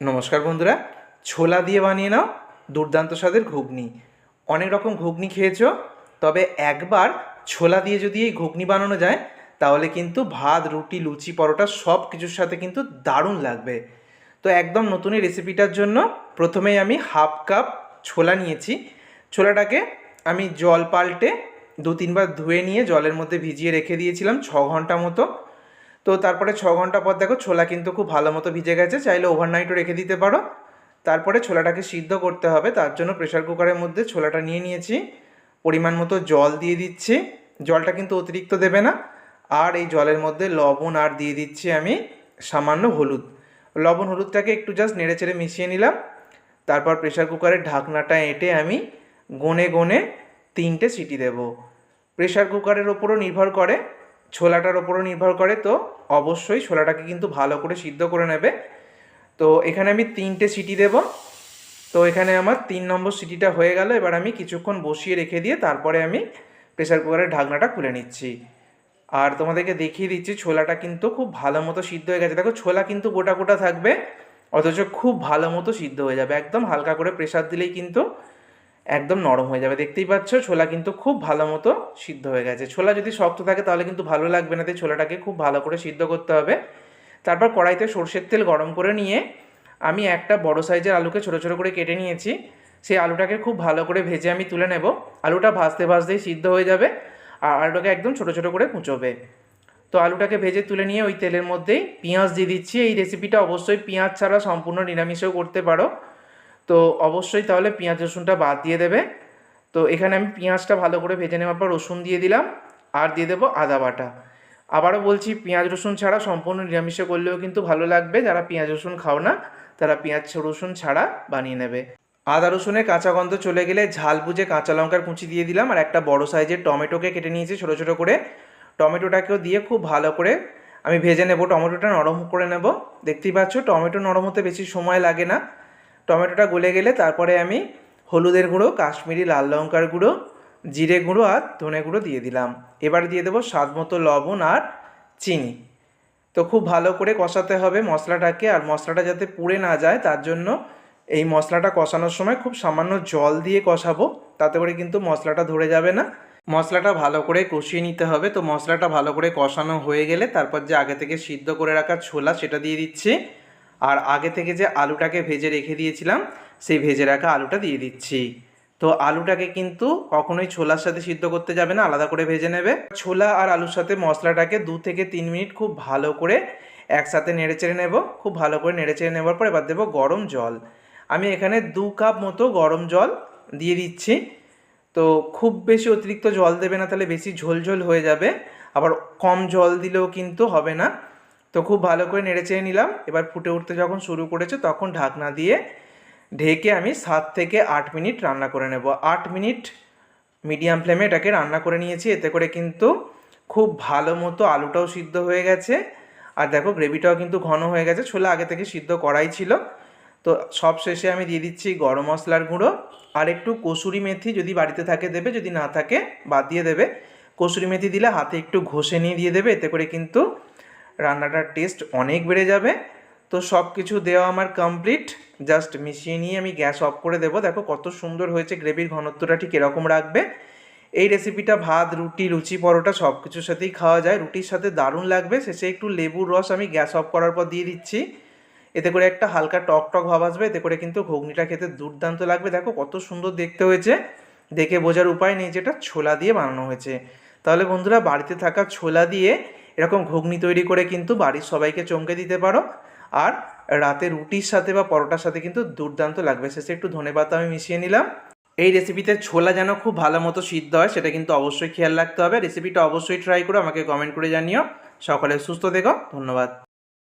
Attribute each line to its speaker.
Speaker 1: নমস্কার বন্ধুরা, ছোলা দিয়ে বানিয়ে নাও দুর্দান্ত স্বাদের ঘুগনি। অনেক রকম ঘুগনি খেয়েছো, তবে একবার ছোলা দিয়ে যদি এই ঘুগনি বানানো যায়, তাহলে কিন্তু ভাত, রুটি, লুচি, পরোটা সব কিছুর সাথে কিন্তু দারুণ লাগবে। তো একদম নতুন এই রেসিপিটার জন্য প্রথমেই আমি হাফ কাপ ছোলা নিয়েছি। ছোলাটাকে আমি জল পাল্টে দু তিনবার ধুয়ে নিয়ে জলের মধ্যে ভিজিয়ে রেখে দিয়েছিলাম ছ ঘণ্টা মতো। তো তারপরে ছ ঘণ্টা পর দেখো ছোলা কিন্তু খুব ভালো মতো ভিজে গেছে, চাইলে ওভারনাইটও রেখে দিতে পারো। তারপরে ছোলাটাকে সিদ্ধ করতে হবে, তার জন্য প্রেশার কুকারের মধ্যে ছোলাটা নিয়ে নিয়েছি। পরিমাণ মতো জল দিয়ে দিচ্ছি, জলটা কিন্তু অতিরিক্ত দেবে না। আর এই জলের মধ্যে লবণ আর দিয়ে দিচ্ছি আমি সামান্য হলুদ। লবণ হলুদটাকে একটু জাস্ট নেড়ে চেড়ে মিশিয়ে নিলাম। তারপর প্রেশার কুকারের ঢাকনাটা এঁটে আমি গনে গনে তিনটে সিটি দেবো। প্রেশার কুকারের ওপরও নির্ভর করে ছোলাটার ওপরও নির্ভর করে, তো অবশ্যই ছোলাটাকে কিন্তু ভালো করে সিদ্ধ করে নেবে। তো এখানে আমি তিনটে সিটি দেব। তো এখানে আমার তিন নম্বর সিটিটা হয়ে গেল, এবার আমি কিছুক্ষণ বসিয়ে রেখে দিয়ে তারপরে আমি প্রেশার কুকারের ঢাকনাটা খুলে নিচ্ছি। আর তোমাদেরকে দেখিয়ে দিচ্ছি, ছোলাটা কিন্তু খুব ভালো মতো সিদ্ধ হয়ে গেছে। দেখো, ছোলা কিন্তু গোটা গোটা থাকবে, অথচ খুব ভালো মতো সিদ্ধ হয়ে যাবে। একদম হালকা করে প্রেশার দিলেই কিন্তু একদম নরম হয়ে যাবে। দেখতেই পাচ্ছ, ছোলা কিন্তু খুব ভালো মতো সিদ্ধ হয়ে গেছে। ছোলা যদি শক্ত থাকে, তাহলে কিন্তু ভালো লাগবে না। তাই ছোলাটাকে খুব ভালো করে সিদ্ধ করতে হবে। তারপর কড়াইতে সর্ষের তেল গরম করে নিয়ে আমি একটা বড় সাইজের আলুকে ছোটো ছোটো করে কেটে নিয়েছি। সেই আলুটাকে খুব ভালো করে ভেজে আমি তুলে নেব। আলুটা ভাজতে ভাজতেই সিদ্ধ হয়ে যাবে আর আলুটাকে একদম ছোটো ছোটো করে কুচোবে। তো আলুটাকে ভেজে তুলে নিয়ে ওই তেলের মধ্যেই পেঁয়াজ দিয়ে দিচ্ছি। এই রেসিপিটা অবশ্যই পেঁয়াজ ছাড়া সম্পূর্ণ নিরামিষেও করতে পারো। তো অবশ্যই তাহলে পেঁয়াজ রসুনটা বাদ দিয়ে দেবে। তো এখানে আমি পেঁয়াজটা ভালো করে ভেজে নেওয়ার পর রসুন দিয়ে দিলাম আর দিয়ে দেবো আদা বাটা। আবারও বলছি, পেঁয়াজ রসুন ছাড়া সম্পূর্ণ নিরামিষে করলেও কিন্তু ভালো লাগবে। যারা পেঁয়াজ রসুন খাও না, তারা পেঁয়াজ রসুন ছাড়া বানিয়ে নেবে। আদা রসুনের কাঁচা গন্ধ চলে গেলে ঝাল বুঝে কাঁচা লঙ্কার কুচি দিয়ে দিলাম আর একটা বড় সাইজের টমেটোকে কেটে নিয়েছি ছোটো ছোটো করে। টমেটোটাকেও দিয়ে খুব ভালো করে আমি ভেজে নেব, টমেটোটা নরম করে নেব। দেখতেই পাচ্ছ, টমেটো নরম হতে বেশি সময় লাগে না। টমেটোটা গলে গেলে তারপরে আমি হলুদের গুঁড়ো, কাশ্মীরি লাল লঙ্কার গুঁড়ো, জিরে গুঁড়ো আর ধনে গুঁড়ো দিয়ে দিলাম। এবার দিয়ে দেবো স্বাদ মতো লবণ আর চিনি। তো খুব ভালো করে কষাতে হবে মশলাটাকে আর মশলাটা যাতে পুড়ে না যায়, তার জন্য এই মশলাটা কষানোর সময় খুব সামান্য জল দিয়ে কষাবো, তাতে করে কিন্তু মশলাটা ধরে যাবে না। মশলাটা ভালো করে কষিয়ে নিতে হবে, তো মশলাটা ভালো করে কষানো হয়ে গেলে তারপর যে আগে থেকে সিদ্ধ করে রাখা ছোলা সেটা দিয়ে দিচ্ছি। আর আগে থেকে যে আলুটাকে ভেজে রেখে দিয়েছিলাম, সেই ভেজে রাখা আলুটা দিয়ে দিচ্ছি। তো আলুটাকে কিন্তু কখনোই ছোলার সাথে সিদ্ধ করতে যাবে না, আলাদা করে ভেজে নেবে। ছোলা আর আলুর সাথে মশলাটাকে দু থেকে তিন মিনিট খুব ভালো করে একসাথে নেড়ে চেড়ে নেব। খুব ভালো করে নেড়ে চেড়ে নেবার পর এবার দেবো গরম জল। আমি এখানে দু কাপ মতো গরম জল দিয়ে দিচ্ছি। তো খুব বেশি অতিরিক্ত জল দেবে না, তাহলে বেশি ঝোলঝোল হয়ে যাবে। আবার কম জল দিলেও কিন্তু হবে না। তো খুব ভালো করে নেড়ে চেড়ে নিলাম। এবার ফুটে উঠতে যখন শুরু করেছে, তখন ঢাকনা দিয়ে ঢেকে আমি সাত থেকে আট মিনিট রান্না করে নেব। আট মিনিট মিডিয়াম ফ্লেমে এটাকে রান্না করে নিয়েছি। এতে করে কিন্তু খুব ভালো মতো আলুটাও সিদ্ধ হয়ে গেছে। আর দেখো, গ্রেভিটাও কিন্তু ঘন হয়ে গেছে। ছোলা আগে থেকে সিদ্ধ করাই ছিল। তো সব শেষে আমি দিয়ে দিচ্ছি গরম মশলার গুঁড়ো। আর একটু কসুরি মেথি যদি বাড়িতে থাকে দেবে, যদি না থাকে বাদ দিয়ে দেবে। কসুরি মেথি দিলে হাতে একটু ঘষে নিয়ে দিয়ে দেবে। এতে করে কিন্তু রান্নাটার টেস্ট অনেক বেড়ে যাবে। তো সব কিছু দেওয়া আমার কমপ্লিট জাস্ট মিশিয়ে নিয়ে আমি গ্যাস অফ করে দেবো। দেখো কত সুন্দর হয়েছে গ্রেভির ঘনত্বটা ঠিক এরকম রাখবে। এই রেসিপিটা ভাত, রুটি, লুচি, পরোটা সব কিছুর সাথেই খাওয়া যায়। রুটির সাথে দারুণ লাগবে। শেষে একটু লেবুর রস আমি গ্যাস অফ করার পর দিয়ে দিচ্ছি। এতে করে একটা হালকা টক টক ভাব আসবে। এতে করে কিন্তু ঘুগনিটা খেতে দুর্দান্ত লাগবে। দেখো কত সুন্দর দেখতে হয়েছে। দেখে বোঝার উপায় নেই যেটা ছোলা দিয়ে বানানো হয়েছে। তাহলে বন্ধুরা বাড়িতে থাকা ছোলা দিয়ে এরকম ঘুগনি তৈরি করে কিন্তু বাড়ির সবাইকে চমকে দিতে পারো। আর রাতে রুটির সাথে বা পরোটার সাথে কিন্তু দুর্দান্ত লাগবে। শেষে একটু ধনে পাতা আমি মিশিয়ে নিলাম। এই রেসিপিতে ছোলা যেন খুব ভালো মতো সিদ্ধ হয়, সেটা কিন্তু অবশ্যই খেয়াল রাখতে হবে। রেসিপিটা অবশ্যই ট্রাই করো আমাকে কমেন্ট করে জানিও। সকলে সুস্থ দেখো ধন্যবাদ।